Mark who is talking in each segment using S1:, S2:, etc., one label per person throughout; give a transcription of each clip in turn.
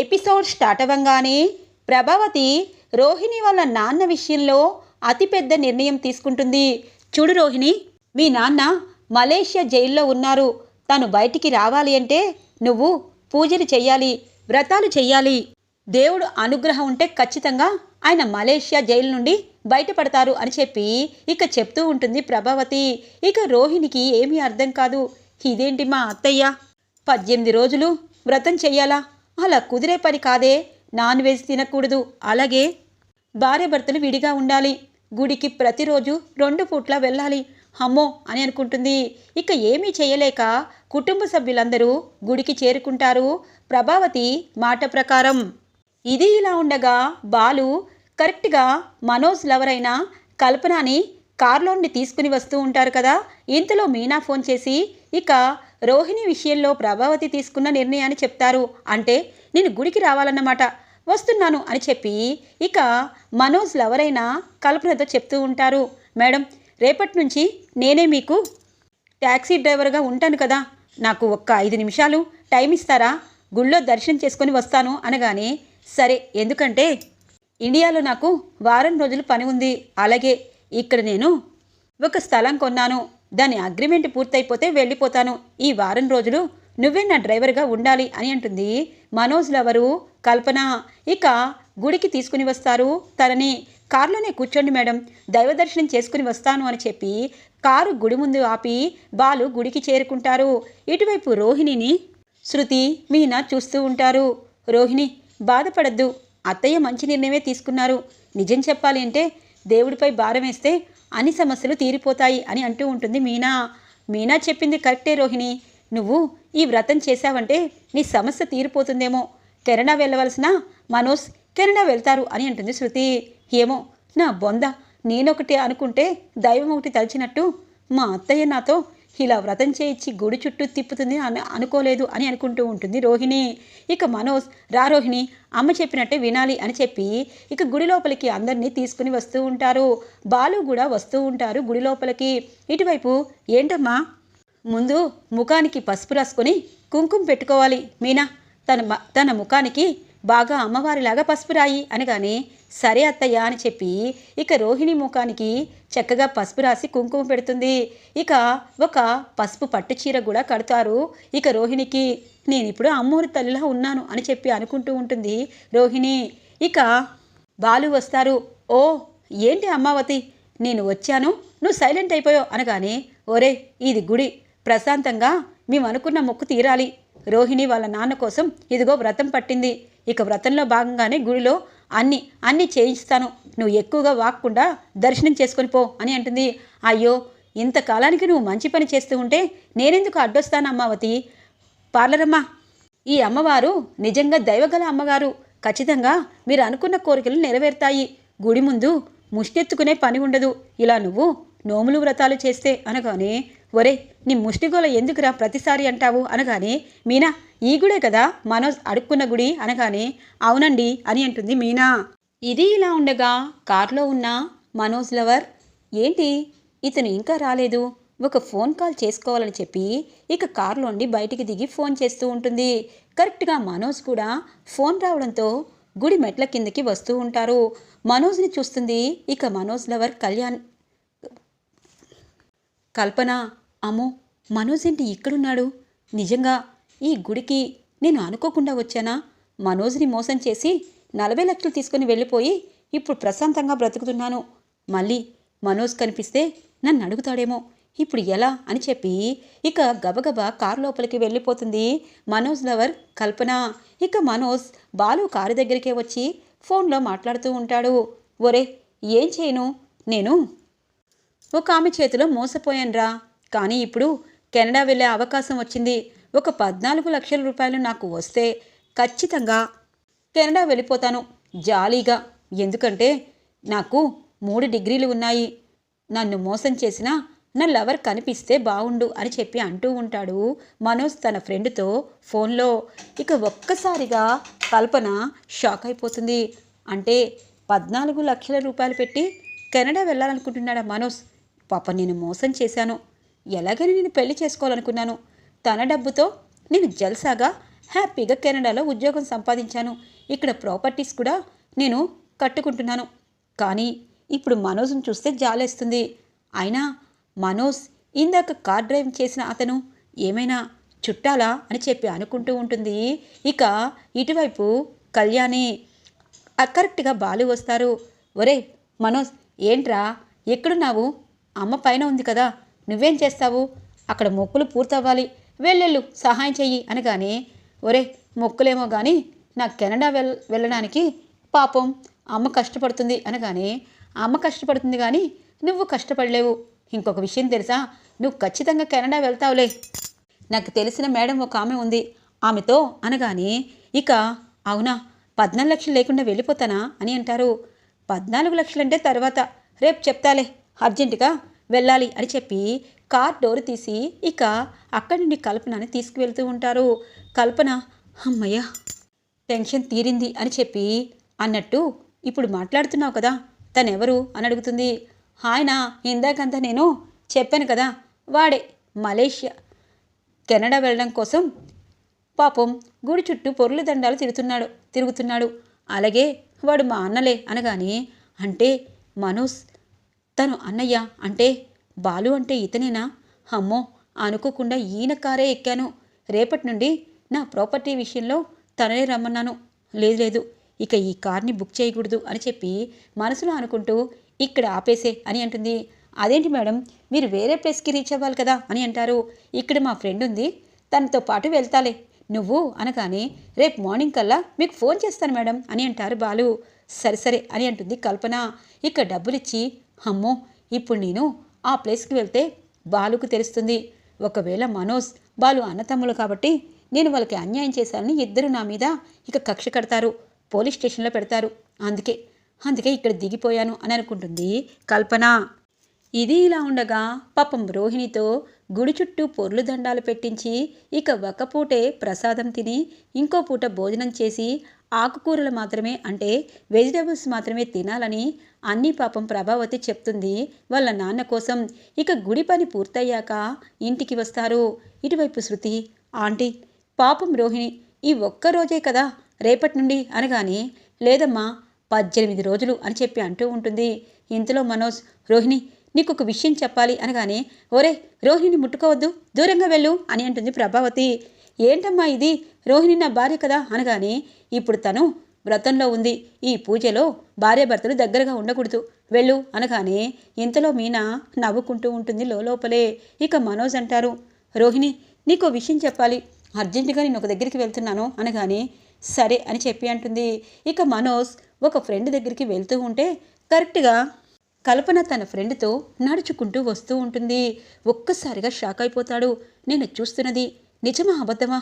S1: Episode start అవ్వగానే ప్రభావతి రోహిణి వాళ్ళ నాన్న విషయంలో అతిపెద్ద నిర్ణయం తీసుకుంటుంది. చూడు రోహిణి మీ నాన్న మలేషియా జైల్లో ఉన్నారు. తను బయటికి రావాలి అంటే నువ్వు పూజలు చెయ్యాలి వ్రతాలు చెయ్యాలి. దేవుడు అనుగ్రహం ఉంటే ఖచ్చితంగా ఆయన మలేషియా జైలు నుండి బయటపడతారు అని చెప్పి ఇక చెప్తూ ఉంటుంది ప్రభావతి. ఇక రోహిణికి ఏమీ అర్థం కాదు. ఇదేంటి మా అత్తయ్య? పద్దెనిమిది రోజులు వ్రతం చెయ్యాలా? అలా కుదిరే పని కాదే. నాన్ వెజ్ తినకూడదు. అలాగే భార్యభర్తలు విడిగా ఉండాలి. గుడికి ప్రతిరోజు రెండు పూట్ల వెళ్ళాలి. అమ్మో అని అనుకుంటుంది. ఇక ఏమీ చేయలేక కుటుంబ సభ్యులందరూ గుడికి చేరుకుంటారు. ప్రభావతి మాట ప్రకారం ఇది ఇలా ఉండగా బాలు కరెక్ట్గా మనోజ్ లవరైనా కల్పనని కార్లోని తీసుకుని వస్తూ ఉంటారు కదా. ఇంతలో మీనా ఫోన్ చేసి ఇక రోహిణి విషయంలో ప్రభావతి తీసుకున్న నిర్ణయాన్ని చెప్తారు. అంటే నేను గుడికి రావాలన్నమాట. వస్తున్నాను అని చెప్పి ఇక మనోజ్ లవరైన కల్పనతో చెప్తూ ఉంటారు. మేడం రేపటి నుంచి నేనే మీకు ట్యాక్సీ డ్రైవర్గా ఉంటాను కదా. నాకు ఒక్క ఐదు నిమిషాలు టైం ఇస్తారా? గుళ్ళో దర్శనం చేసుకొని వస్తాను అనగానే సరే ఎందుకంటే ఇండియాలో నాకు వారం రోజులు పని ఉంది. అలాగే ఇక్కడ నేను ఒక స్థలం కొన్నాను. దాని అగ్రిమెంట్ పూర్తయిపోతే వెళ్ళిపోతాను. ఈ వారం రోజులు నువ్వే నా డ్రైవర్గా ఉండాలి అని అంటుంది మనోజ్ లవరు కల్పన. ఇక గుడికి తీసుకుని వస్తారు. తనని కారులోనే కూర్చోండి మేడం. దైవ దర్శనం చేసుకుని వస్తాను అని చెప్పి కారు గుడి ముందు ఆపి బాలు గుడికి చేరుకుంటారు. ఇటువైపు రోహిణిని శృతి మీనా చూస్తూ ఉంటారు. రోహిణి బాధపడద్దు. అత్తయ్య మంచి నిర్ణయమే తీసుకున్నారు. నిజం చెప్పాలి అంటే దేవుడిపై భారం వేస్తే అన్ని సమస్యలు తీరిపోతాయి అని అంటూ ఉంటుంది మీనా. మీనా చెప్పింది కరెక్టే రోహిణి. నువ్వు ఈ వ్రతం చేశావంటే నీ సమస్య తీరిపోతుందేమో. కెనడా వెళ్ళవలసిన మనోజ్ కెనడా వెళ్తారు అని అంటుంది శృతి. ఏమో నా బొంద. నేనొకటి అనుకుంటే దైవం ఒకటి తలిచినట్టు మా అత్తయ్య నాతో ఇలా వ్రతం చేయించి గుడి చుట్టూ తిప్పుతుంది అని అనుకోలేదు అని అనుకుంటూ ఉంటుంది రోహిణి. ఇక మనోజ్ రా రోహిణి అమ్మ చెప్పినట్టే వినాలి అని చెప్పి ఇక గుడి లోపలికి అందరినీ తీసుకుని వస్తూ ఉంటారు. బాలు కూడా వస్తూ ఉంటారు గుడి లోపలికి. ఇటువైపు ఏంటమ్మా? ముందు ముఖానికి పసుపు రాసుకొని కుంకుమ పెట్టుకోవాలి మీనా. తన మ- తన ముఖానికి బాగా అమ్మవారిలాగా పసుపు రాయి అనగానే సరే అత్తయ్య అని చెప్పి ఇక రోహిణి ముఖానికి చక్కగా పసుపు రాసి కుంకుమ పెడుతుంది. ఇక ఒక పసుపు పట్టు చీర కూడా కడతారు. ఇక రోహిణికి నేను ఇప్పుడు అమ్మూరి తల్లిలా ఉన్నాను అని చెప్పి అనుకుంటూ ఉంటుంది రోహిణి. ఇక బాలు వస్తారు. ఓ ఏంటి అమ్మావతి? నేను వచ్చాను. నువ్వు సైలెంట్ అయిపోయావు అనగానే ఒరే ఇది గుడి. ప్రశాంతంగా మేము అనుకున్న మొక్కు తీరాలి. రోహిణి వాళ్ళ నాన్న కోసం ఇదిగో వ్రతం పట్టింది. ఇక వ్రతంలో భాగంగానే గుడిలో అన్ని అన్ని చేయిస్తాను. నువ్వు ఎక్కువగా వాక్కుండా దర్శనం చేసుకొని పో అని అంటుంది. అయ్యో ఇంతకాలానికి నువ్వు మంచి పని చేస్తూ ఉంటే నేనెందుకు అడ్డొస్తాను అమ్మావతి? పార్లరమ్మా. ఈ అమ్మవారు నిజంగా దైవగల అమ్మగారు. ఖచ్చితంగా మీరు అనుకున్న కోరికలు నెరవేరుతాయి. గుడి ముందు ముష్టెత్తుకునే పని ఉండదు. ఇలా నువ్వు నోములు వ్రతాలు చేస్తే అనగానే ఒరే నీ ముష్టిగోల ఎందుకురా ప్రతిసారి అంటావు? అనగానే మీనా ఈ గుడే కదా మనోజ్ అడుక్కున్న గుడి అనగానే అవునండి అని అంటుంది మీనా. ఇది ఇలా ఉండగా కారులో ఉన్న మనోజ్ లవర్ ఏంటి? ఇతను ఇంకా రాలేదు. ఒక ఫోన్ కాల్ చేసుకోవాలని చెప్పి ఇక కారులోండి బయటికి దిగి ఫోన్ చేస్తూ ఉంటుంది. కరెక్ట్గా మనోజ్ కూడా ఫోన్ రావడంతో గుడి మెట్ల కిందకి వస్తూ ఉంటారు. మనోజ్ని చూస్తుంది ఇక మనోజ్ లవర్ కళ్యాణ్ కల్పన అమ్మో మనోజ్ ఏంటి ఇక్కడున్నాడు? నిజంగా ఈ గుడికి నేను అనుకోకుండా వచ్చానా? మనోజ్ని మోసం చేసి నలభై లక్షలు తీసుకుని వెళ్ళిపోయి ఇప్పుడు ప్రశాంతంగా బ్రతుకుతున్నాను. మళ్ళీ మనోజ్ కనిపిస్తే నన్ను అడుగుతాడేమో. ఇప్పుడు ఎలా అని చెప్పి ఇక గబగబా కారు లోపలికి వెళ్ళిపోతుంది మనోజ్ లవర్ కల్పన. ఇక మనోజ్ బాలు కారు దగ్గరికే వచ్చి ఫోన్లో మాట్లాడుతూ ఉంటాడు. ఒరే ఏం చేయను? నేను ఒక ఆమె చేతిలో మోసపోయానురా. కానీ ఇప్పుడు కెనడా వెళ్ళే అవకాశం వచ్చింది. ఒక పద్నాలుగు లక్షల రూపాయలు నాకు వస్తే ఖచ్చితంగా కెనడా వెళ్ళిపోతాను. జాలీగా. ఎందుకంటే నాకు మూడు డిగ్రీలు ఉన్నాయి. నన్ను మోసం చేసిన నా లవర్ కనిపిస్తే బాగుండు అని చెప్పి అంటూ ఉంటాడు మనోజ్ తన ఫ్రెండ్తో ఫోన్లో. ఇక ఒక్కసారిగా కల్పన షాక్ అయిపోతుంది. అంటే పద్నాలుగు లక్షల రూపాయలు పెట్టి కెనడా వెళ్ళాలనుకుంటున్నాడా మనోజ్? పాప నేను మోసం చేశాను. ఎలాగని నేను పెళ్ళి చేసుకోవాలనుకున్నాను? తన డబ్బుతో నేను జల్సాగా హ్యాపీగా కెనడాలో ఉద్యోగం సంపాదించాను. ఇక్కడ ప్రాపర్టీస్ కూడా నేను కట్టుకుంటున్నాను. కానీ ఇప్పుడు మనోజ్ని చూస్తే జాలేస్తుంది. అయినా మనోజ్ ఇందాక కార్ డ్రైవ్ చేసిన అతను ఏమైనా చుట్టాలా అని చెప్పి అనుకుంటూ ఉంటుంది. ఇక ఇటువైపు కళ్యాణి కరెక్ట్గా బాలు వస్తారు. ఒరే మనోజ్ ఏంట్రా? ఎక్కడున్నావు? అమ్మ పైన ఉంది కదా. నువ్వేం చేస్తావు? అక్కడ మొక్కులు పూర్తవ్వాలి. వెళ్ళెళ్ళు సహాయం చెయ్యి అనగానే ఒరే మొక్కులేమో కానీ నా కెనడా వెల్ వెళ్ళడానికి పాపం అమ్మ కష్టపడుతుంది అనగానే అమ్మ కష్టపడుతుంది కానీ నువ్వు కష్టపడలేవు. ఇంకొక విషయం తెలుసా? నువ్వు ఖచ్చితంగా కెనడా వెళ్తావులే. నాకు తెలిసిన మేడం ఒక ఆమె ఉంది. ఆమెతో అనగానే ఇక అవునా పద్నాలుగు లక్షలు లేకుండా వెళ్ళిపోతానా అని అంటారు. పద్నాలుగు లక్షలంటే తర్వాత రేపు చెప్తాలే అర్జెంటుగా వెళ్ళాలి అని చెప్పి కార్ డోర్ తీసి ఇక అక్కడి నుండి కల్పనని తీసుకువెళ్తూ ఉంటారు. కల్పన అమ్మయ్య టెన్షన్ తీరింది అని చెప్పి అన్నట్టు ఇప్పుడు మాట్లాడుతున్నావు కదా? తనెవరు? అని అడుగుతుంది. ఆయన ఇందాకంతా నేను చెప్పాను కదా వాడే మలేషియా. కెనడా వెళ్ళడం కోసం పాపం గుడి చుట్టూ పొర్ల దండాలు తిరుగుతున్నాడు తిరుగుతున్నాడు. అలాగే వాడు మా అన్నలే అనగానే అంటే మనోజ్ తను అన్నయ్య అంటే బాలు అంటే ఇతనేనా? అమ్మో అనుకోకుండా ఈయన కారే ఎక్కాను. రేపటి నుండి నా ప్రాపర్టీ విషయంలో తననే రమ్మన్నాను. లేదు లేదు ఇక ఈ కార్ని బుక్ చేయకూడదు అని చెప్పి మనసులో అనుకుంటూ ఇక్కడ ఆపేసే అని అంటుంది. అదేంటి మేడం మీరు వేరే ప్లేస్కి రీచ్ అవ్వాలి కదా అని అంటారు. ఇక్కడ మా ఫ్రెండ్ ఉంది తనతో పాటు వెళ్తాలే. నువ్వు అనగానే రేపు మార్నింగ్ కల్లా మీకు ఫోన్ చేస్తాను మేడం అని అంటారు బాలు. సరే సరే అని అంటుంది కల్పన. ఇక డబ్బులిచ్చి అమ్మో ఇప్పుడు నేను ఆ ప్లేస్కి వెళ్తే బాలుకు తెలుస్తుంది. ఒకవేళ మనోజ్ బాలు అన్నతమ్ములు కాబట్టి నేను వాళ్ళకి అన్యాయం చేశానని ఇద్దరు నా మీద ఇక కక్ష కడతారు పోలీస్ స్టేషన్లో పెడతారు. అందుకే అందుకే ఇక్కడ దిగిపోయాను అని అనుకుంటుంది కల్పన. ఇది ఇలా ఉండగా పాపం రోహిణితో గుడి చుట్టూ పొర్లు దండాలు పెట్టించి ఇక ఒక పూటే ప్రసాదం తిని ఇంకో పూట భోజనం చేసి ఆకుకూరలు మాత్రమే అంటే వెజిటేబుల్స్ మాత్రమే తినాలని అన్ని పాపం ప్రభావతి చెప్తుంది. వాళ్ళ నాన్న కోసం ఇక గుడి పని పూర్తయ్యాక ఇంటికి వస్తారు. ఇటువైపు శృతి ఆంటీ పాపం రోహిణి ఈ ఒక్క రోజే కదా రేపటి నుండి అనగానే లేదమ్మా పద్దెనిమిది రోజులు అని చెప్పి అంటూ ఉంటుంది. ఇంతలో మనోజ్ రోహిణి నీకు ఒక విషయం చెప్పాలి అనగానే ఒరే రోహిణిని ముట్టుకోవద్దు దూరంగా వెళ్ళు అని అంటుంది ప్రభావతి. ఏంటమ్మా ఇది? రోహిణి నా భార్య కదా అనగానే ఇప్పుడు తను వ్రతంలో ఉంది. ఈ పూజలో భార్యాభర్తలు దగ్గరగా ఉండకూడదు. వెళ్ళు అనగానే ఇంతలో మీనా నవ్వుకుంటూ ఉంటుంది లోపలే. ఇక మనోజ్ అంటారు రోహిణి నీకు విషయం చెప్పాలి. అర్జెంటుగా నేను ఒక దగ్గరికి వెళ్తున్నాను అనగానే సరే అని చెప్పి అంటుంది. ఇక మనోజ్ ఒక ఫ్రెండ్ దగ్గరికి వెళ్తూ ఉంటే కరెక్ట్గా కల్పన తన ఫ్రెండ్తో నడుచుకుంటూ వస్తూ ఉంటుంది. ఒక్కసారిగా షాక్ అయిపోతాడు. నేను చూస్తున్నది నిజమా అబద్ధమా?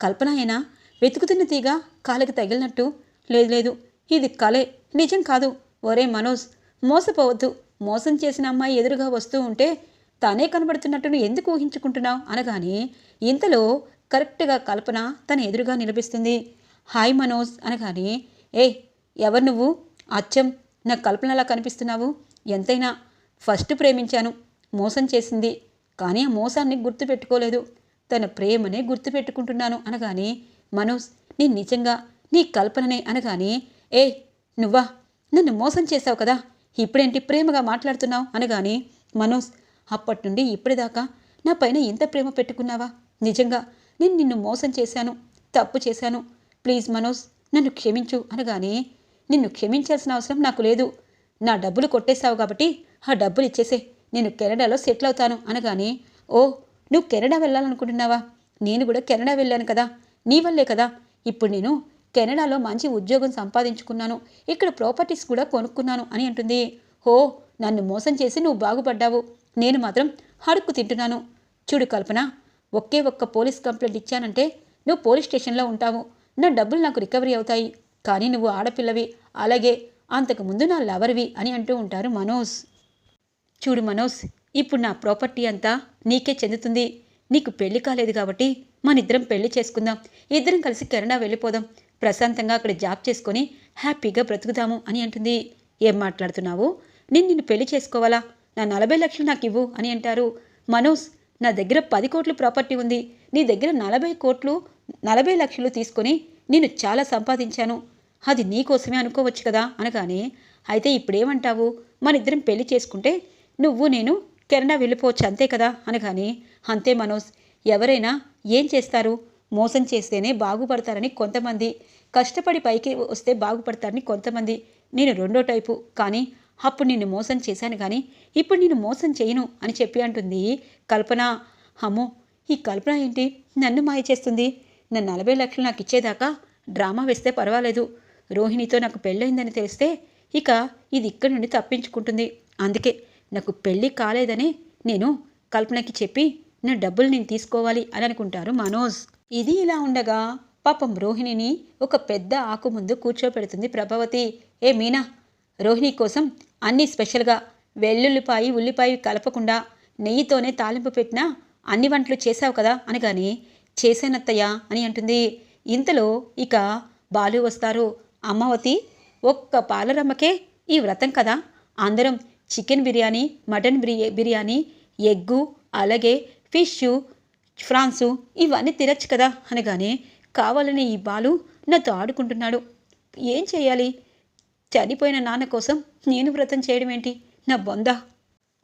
S1: కల్పన అయినా వెతుకుతున్న తీగ కాలికి తగిలినట్టు లేదు లేదు. ఇది కలే. నిజం కాదు. ఒరే మనోజ్ మోసపోవద్దు. మోసం చేసిన అమ్మాయి ఎదురుగా వస్తూ ఉంటే తానే కనబడుతున్నట్టును ఎందుకు ఊహించుకుంటున్నావు? అనగానే ఇంతలో కరెక్ట్గా కల్పన తన ఎదురుగా నిలబిస్తుంది. హాయ్ మనోజ్ అనగానే ఏ ఎవరు నువ్వు? అచ్చం నా కల్పనలా కనిపిస్తున్నావు. ఎంతైనా ఫస్ట్ ప్రేమించాను. మోసం చేసింది. కానీ ఆ మోసాన్ని గుర్తుపెట్టుకోలేదు. తన ప్రేమనే గుర్తుపెట్టుకుంటున్నాను. అనగానే మనోజ్ నేను నిజంగా నీ కల్పననే అనగానే ఏ నువ్వా? నన్ను మోసం చేశావు కదా? ఇప్పుడేంటి ప్రేమగా మాట్లాడుతున్నావు? అనగానే మనోజ్ అప్పటి నుండి ఇప్పటిదాకా నా పైన ఇంత ప్రేమ పెట్టుకున్నావా? నిజంగా నేను నిన్ను మోసం చేశాను తప్పు చేశాను. ప్లీజ్ మనోజ్ నన్ను క్షమించు. అనగానే నిన్ను క్షమించాల్సిన అవసరం నాకు లేదు. నా డబ్బులు కొట్టేశావు కాబట్టి ఆ డబ్బులు ఇచ్చేసే. నేను కెనడాలో సెటిల్ అవుతాను. అనగానే ఓ నువ్వు కెనడా వెళ్ళాలనుకుంటున్నావా? నేను కూడా కెనడా వెళ్ళాను కదా. నీ వల్లే కదా. ఇప్పుడు నేను కెనడాలో మంచి ఉద్యోగం సంపాదించుకున్నాను. ఇక్కడ ప్రాపర్టీస్ కూడా కొనుక్కున్నాను అని అంటుంది. ఓ నన్ను మోసం చేసి నువ్వు బాగుపడ్డావు. నేను మాత్రం హడుక్కు తింటున్నాను. చూడు కల్పన ఒకే ఒక్క పోలీస్ కంప్లైంట్ ఇచ్చానంటే నువ్వు పోలీస్ స్టేషన్లో ఉంటావు. నా డబ్బులు నాకు రికవరీ అవుతాయి. కానీ నువ్వు ఆడపిల్లవి. అలాగే అంతకుముందు నా లవర్వి అని అంటూ ఉంటారు మనోజ్. చూడు మనోజ్ ఇప్పుడు నా ప్రాపర్టీ అంతా నీకే చెందుతుంది. నీకు పెళ్ళి కాలేదు కాబట్టి మనిద్దరం పెళ్ళి చేసుకుందాం. ఇద్దరం కలిసి కెనడా వెళ్ళిపోదాం. ప్రశాంతంగా అక్కడ జాబ్ చేసుకొని హ్యాపీగా బ్రతుకుదాము అని అంటుంది. ఏం మాట్లాడుతున్నావు? నేను నిన్ను పెళ్ళి చేసుకోవాలా? నా నలభై లక్షలు నాకు ఇవ్వు అని అంటారు. మనోజ్ నా దగ్గర పది కోట్లు ప్రాపర్టీ ఉంది. నీ దగ్గర నలభై కోట్లు నలభై లక్షలు తీసుకొని నేను చాలా సంపాదించాను. అది నీకోసమే అనుకోవచ్చు కదా అనగానే అయితే ఇప్పుడేమంటావు? మన ఇద్దరం పెళ్ళి చేసుకుంటే నువ్వు నేను కెనడా వెళ్ళిపోవచ్చు అంతే కదా అనగానే అంతే మనోజ్ ఎవరైనా ఏం చేస్తారు? మోసం చేస్తేనే బాగుపడతారని కొంతమంది. కష్టపడి పైకి వస్తే బాగుపడతారని కొంతమంది. నేను రెండో టైపు. కానీ అప్పుడు నిన్ను మోసం చేశాను కానీ ఇప్పుడు నేను మోసం చేయను అని చెప్పి అంటుంది కల్పన. అమ్మో ఈ కల్పన ఏంటి? నన్ను మాయ చేస్తుంది. నా నలభై లక్షలు నాకు ఇచ్చేదాకా డ్రామా వేస్తే పర్వాలేదు. రోహిణితో నాకు పెళ్ళయిందని తెలిస్తే ఇక ఇది ఇక్కడి నుండి తప్పించుకుంటుంది. అందుకే నాకు పెళ్ళి కాలేదని నేను కల్పనకి చెప్పి నా డబ్బులు నేను తీసుకోవాలి అని అనుకుంటారు మనోజ్. ఇది ఇలా ఉండగా పాపం రోహిణిని ఒక పెద్ద ఆకు ముందు కూర్చోపెడుతుంది ప్రభావతి. ఏ మీనా రోహిణి కోసం అన్నీ స్పెషల్గా వెల్లుల్లిపాయి ఉల్లిపాయ కలపకుండా నెయ్యితోనే తాలింపు పెట్టిన అన్ని వంటలు చేశావు కదా అనగాని చేశానత్తయ్య అని అంటుంది. ఇంతలో ఇక బాలు వస్తారు. అమ్మవతి ఒక్క పాలరమ్మకే ఈ వ్రతం కదా? అందరం chicken biryani mutton biryani egg అలాగే ఫిష్ ఫ్రాన్సు ఇవన్నీ తినచ్చు కదా అనగానే కావాలని ఈ బాలు నాతో ఆడుకుంటున్నాడు. ఏం చేయాలి? చనిపోయిన నాన్న కోసం నేను వ్రతం చేయడం ఏంటి? నా బొంద.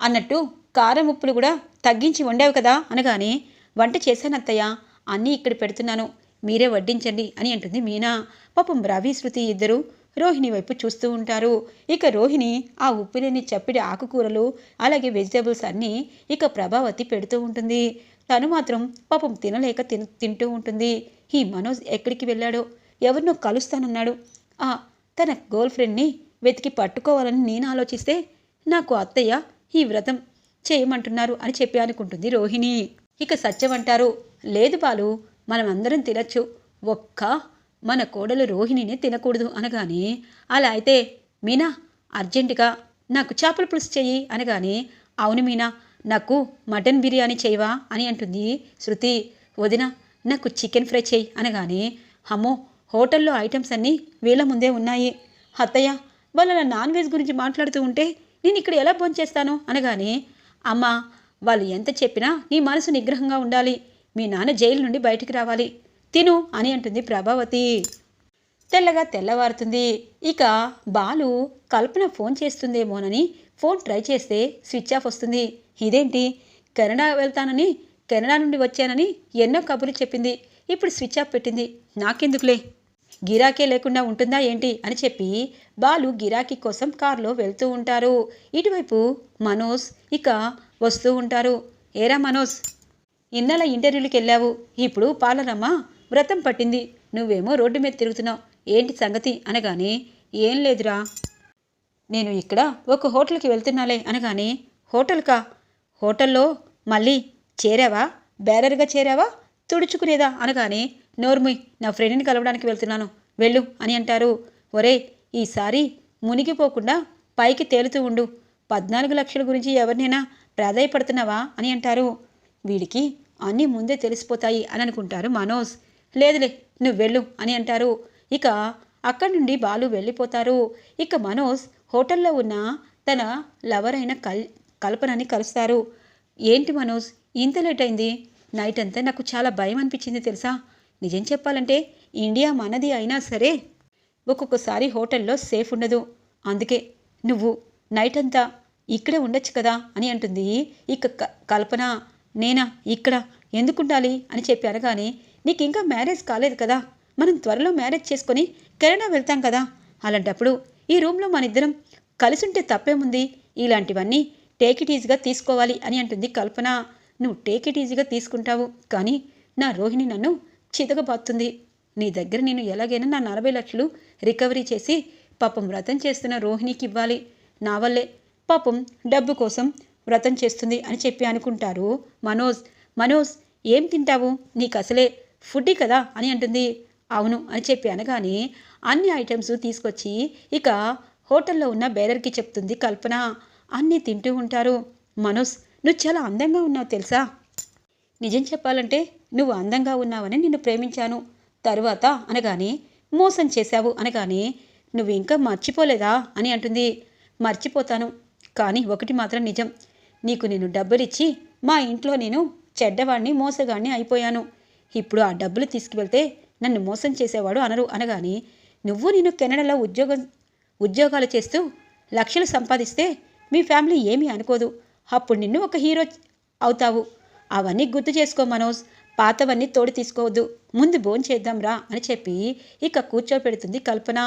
S1: అన్నట్టు కారం ఉప్పులు కూడా తగ్గించి వండావు కదా అనగానే వంట చేశానత్తయ్య అన్నీ ఇక్కడ పెడుతున్నాను. మీరే వడ్డించండి అని అంటుంది మీనా. పాపం రవి శృతి ఇద్దరు రోహిణి వైపు చూస్తూ ఉంటారు. ఇక రోహిణి ఆ ఉప్పిలేని చప్పిడి ఆకుకూరలు అలాగే వెజిటేబుల్స్ అన్నీ ఇక ప్రభావతి పెడుతూ ఉంటుంది. తను మాత్రం పాపం తినలేక తిన తింటూ ఉంటుంది. ఈ మనోజ్ ఎక్కడికి వెళ్ళాడో ఎవరినో కలుస్తానన్నాడు. ఆ తన గర్ల్ ఫ్రెండ్ని వెతికి పట్టుకోవాలని నేను ఆలోచిస్తే నాకు అత్తయ్య ఈ వ్రతం చేయమంటున్నారు అని చెప్పి అనుకుంటుంది రోహిణి. ఇక సత్యం అంటారు లేదు బాలు మనం అందరం తినచ్చు. ఒక్క మన కోడలు రోహిణిని తినకూడదు అనగానే అలా అయితే మీనా అర్జెంటుగా నాకు చేపల పులుసు చెయ్యి అనగానే అవును మీనా నాకు మటన్ బిర్యానీ చేయవా అని అంటుంది శృతి. వదిన నాకు చికెన్ ఫ్రై చేయి అనగానే అమ్మో హోటల్లో ఐటమ్స్ అన్నీ వీళ్ళ ముందే ఉన్నాయి. అత్తయ్య వాళ్ళ నాన్ వెజ్ గురించి మాట్లాడుతూ ఉంటే నేను ఇక్కడ ఎలా భోంచేస్తాను అనగానే అమ్మ వాళ్ళు ఎంత చెప్పినా నీ మనసు నిగ్రహంగా ఉండాలి. మీ నాన్న జైలు నుండి బయటికి రావాలి. తిను అని అంటుంది ప్రభావతి. తెల్లగా తెల్లవారుతుంది. ఇక బాలు కల్పన ఫోన్ చేస్తుందేమోనని ఫోన్ ట్రై చేస్తే స్విచ్ ఆఫ్ వస్తుంది. ఇదేంటి? కెనడా వెళ్తానని కెనడా నుండి వచ్చానని ఎన్నో కబుర్లు చెప్పింది. ఇప్పుడు స్విచ్ ఆఫ్ పెట్టింది. నాకెందుకులే? గిరాకీ లేకుండా ఉంటుందా ఏంటి? అని చెప్పి బాలు గిరాకీ కోసం కారులో వెళ్తూ ఉంటారు. ఇటువైపు మనోజ్ ఇక వస్తూ ఉంటారు. ఏరా మనోజ్ ఇన్నల ఇంటర్వ్యూకి వెళ్ళావు. ఇప్పుడు పాలరమ్మ వ్రతం పట్టింది. నువ్వేమో రోడ్డు మీద తిరుగుతున్నావు. ఏంటి సంగతి? అనగానే ఏం లేదురా. నేను ఇక్కడ ఒక హోటల్కి వెళ్తున్నాలే అనగానే హోటల్కా హోటల్లో మళ్ళీ చేరావా? బేరర్గా చేరావా? తుడుచుకునేదా? అనగానే నోర్ముయ్ నా ఫ్రెండ్ని కలవడానికి వెళ్తున్నాను. వెళ్ళు అని అంటారు. ఒరే ఈసారి మునిగిపోకుండా పైకి తేలుతూ ఉండు. పద్నాలుగు లక్షల గురించి ఎవరినైనా ప్రాధాయపడుతున్నావా? అని అంటారు. వీడికి అన్నీ ముందే తెలిసిపోతాయి అని అనుకుంటారు మనోజ్. లేదులే నువ్వు వెళ్ళు అని అంటారు. ఇక అక్కడి నుండి బాలు వెళ్ళిపోతారు. ఇక మనోజ్ హోటల్లో ఉన్న తన లవర్ అయిన కల్ కల్పనని కలుస్తారు. ఏంటి మనోజ్ ఇంత లేట్ అయింది? నైట్ అంతా నాకు చాలా భయం అనిపించింది తెలుసా? నిజం చెప్పాలంటే ఇండియా మనది అయినా సరే ఒక్కొక్కసారి హోటల్లో సేఫ్ ఉండదు. అందుకే నువ్వు నైట్ అంతా ఇక్కడే ఉండొచ్చు కదా అని అంటుంది. ఇక క- కల్పన నేనా ఇక్కడ ఎందుకుండాలి అని చెప్పి అనగానే నీకు ఇంకా మ్యారేజ్ కాలేదు కదా. మనం త్వరలో మ్యారేజ్ చేసుకొని కెనడా వెళ్తాం కదా. అలాంటప్పుడు ఈ రూమ్లో మన ఇద్దరం కలిసుంటే తప్పేముంది? ఇలాంటివన్నీ టేక్ ఇట్ ఈజీగా తీసుకోవాలి అని అంటుంది కల్పన. నువ్వు టేక్ ఇట్ ఈజీగా తీసుకుంటావు కానీ నా రోహిణి నన్ను చితకబాస్తుంది నీ దగ్గర నేను ఎలాగైనా నా నలభై లక్షలు రికవరీ చేసి పాపం వ్రతం చేస్తున్న రోహిణికి ఇవ్వాలి. నా వల్లే పాపం డబ్బు కోసం వ్రతం చేస్తుంది అని చెప్పి అనుకుంటారు మనోజ్. మనోజ్ ఏం తింటావు? నీకు అసలే ఫుడ్డీ కదా అని అంటుంది. అవును అని చెప్పి అనగానే అన్ని ఐటమ్స్ తీసుకొచ్చి ఇక హోటల్లో ఉన్న బేరర్కి చెప్తుంది కల్పన. అన్నీ తింటూ ఉంటారు. మనోజ్ నువ్వు చాలా అందంగా ఉన్నావు తెలుసా? నిజం చెప్పాలంటే నువ్వు అందంగా ఉన్నావని నిన్ను ప్రేమించాను. తరువాత అనగానే మోసం చేశావు అనగానే నువ్వు ఇంకా మర్చిపోలేదా అని అంటుంది. మర్చిపోతాను కానీ ఒకటి మాత్రం నిజం. నీకు నేను డబ్బులిచ్చి మా ఇంట్లో నేను చెడ్డవాడిని మోసగాడిని అయిపోయాను. ఇప్పుడు ఆ డబ్బులు తీసుకువెళ్తే నన్ను మోసం చేసేవాడు అనరు అనగాని నువ్వు నేను కెనడాలో ఉద్యోగం ఉద్యోగాలు చేస్తూ లక్షలు సంపాదిస్తే మీ ఫ్యామిలీ ఏమీ అనుకోదు. అప్పుడు నిన్ను ఒక హీరో అవుతావు. అవన్నీ గుర్తు చేసుకో మనోజ్. పాతవన్నీ తోడు తీసుకోవద్దు. ముందు భోజనం చేద్దాంరా అని చెప్పి ఇక కూర్చోపెడుతుంది కల్పన.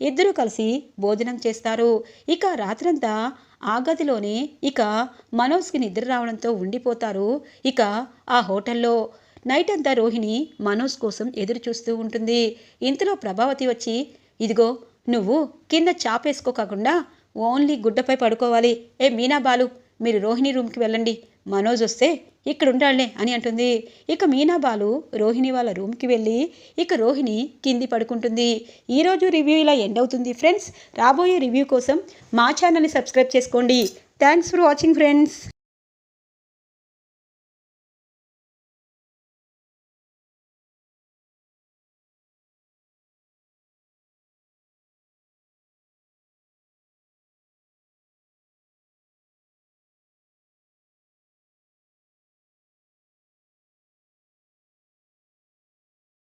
S1: ఇద్దరూ కలిసి భోజనం చేస్తారు. ఇక రాత్రంతా ఆ గదిలోనే ఇక మనోజ్కి నిద్ర రావడంతో ఉండిపోతారు. ఇక ఆ హోటల్లో నైట్ అంతా రోహిణి మనోజ్ కోసం ఎదురు చూస్తూ ఉంటుంది. ఇంతలో ప్రభావతి వచ్చి ఇదిగో నువ్వు కింద చాపేసుకోకుండా ఓన్లీ గుడ్డపై పడుకోవాలి. ఏ మీనా బాలు మీరు రోహిణి రూమ్కి వెళ్ళండి. మనోజ్ వస్తే ఇక్కడ ఉండాలనే అని అంటుంది. ఇక మీనా బాలు రోహిణి వాళ్ళ రూమ్కి వెళ్ళి ఇక రోహిణి కింది పడుకుంటుంది. ఈరోజు రివ్యూ ఇలా ఎండ్ అవుతుంది. ఫ్రెండ్స్ రాబోయే రివ్యూ కోసం మా ఛానల్ని సబ్స్క్రైబ్ చేసుకోండి. Thanks for watching friends.